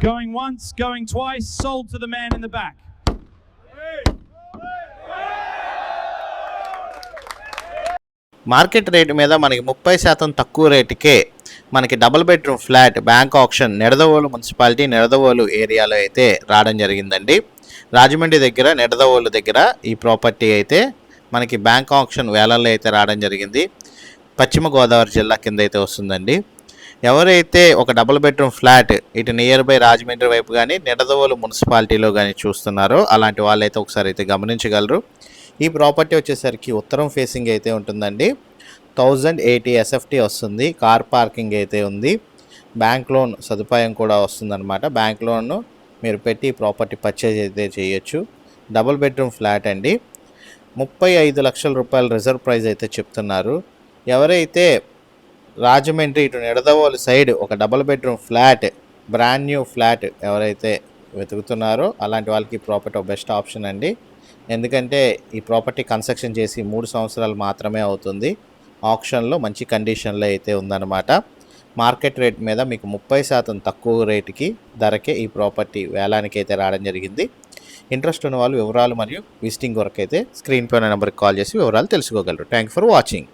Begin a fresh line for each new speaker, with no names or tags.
Going once, going twice, sold to the man in the back.
Market rate మీద మనకి ముప్పై శాతం తక్కువ రేటుకే మనకి double bedroom flat bank option Nidadavolu municipality Nidadavolu ఏరియాలో అయితే రావడం జరిగిందండి. రాజమండ్రి దగ్గర నిడదవోలు దగ్గర ఈ ప్రాపర్టీ అయితే మనకి బ్యాంక్ ఆప్షన్ వేలల్లో అయితే రావడం జరిగింది. పశ్చిమ గోదావరి జిల్లా కింద అయితే వస్తుందండి. ఎవరైతే ఒక డబుల్ బెడ్రూమ్ ఫ్లాట్ ఇటు నియర్ బై రాజమండ్రి వైపు కానీ నిడదవోలు మున్సిపాలిటీలో కానీ చూస్తున్నారో అలాంటి వాళ్ళైతే ఒకసారి అయితే గమనించగలరు. ఈ ప్రాపర్టీ వచ్చేసరికి ఉత్తరం ఫేసింగ్ అయితే ఉంటుందండి. థౌజండ్ ఎయిటీ ఎస్ఎఫ్టీ వస్తుంది. కార్ పార్కింగ్ అయితే ఉంది. బ్యాంక్ లోన్ సదుపాయం కూడా వస్తుందన్నమాట. బ్యాంక్ లోన్ను మీరు పెట్టి ప్రాపర్టీ పర్చేజ్ అయితే చేయొచ్చు. డబుల్ బెడ్రూమ్ ఫ్లాట్ అండి. ముప్పై ఐదు లక్షల రూపాయల రిజర్వ్ ప్రైస్ అయితే చెప్తున్నారు. ఎవరైతే రాజమండ్రి ఇటు నిడదవోలు సైడ్ ఒక double bedroom flat brand new flat ఎవరైతే వెతుకుతున్నారో అలాంటి వాళ్ళకి ప్రాపర్టీ బెస్ట్ ఆప్షన్ అండి. ఎందుకంటే ఈ ప్రాపర్టీ కన్స్ట్రక్షన్ చేసి మూడు సంవత్సరాలు మాత్రమే అవుతుంది. ఆప్షన్లో మంచి కండిషన్లో అయితే ఉందన్నమాట. మార్కెట్ రేట్ మీద మీకు ముప్పై శాతం తక్కువ రేటుకి ధరకే ఈ ప్రాపర్టీ వేలానికి అయితే రావడం జరిగింది. ఇంట్రెస్ట్ ఉన్న వాళ్ళు వివరాలు మరియు విజిటింగ్ వరకు అయితే స్క్రీన్ పైన నెంబర్కి కాల్ చేసి వివరాలు తెలుసుకోగలరు. Thank for watching.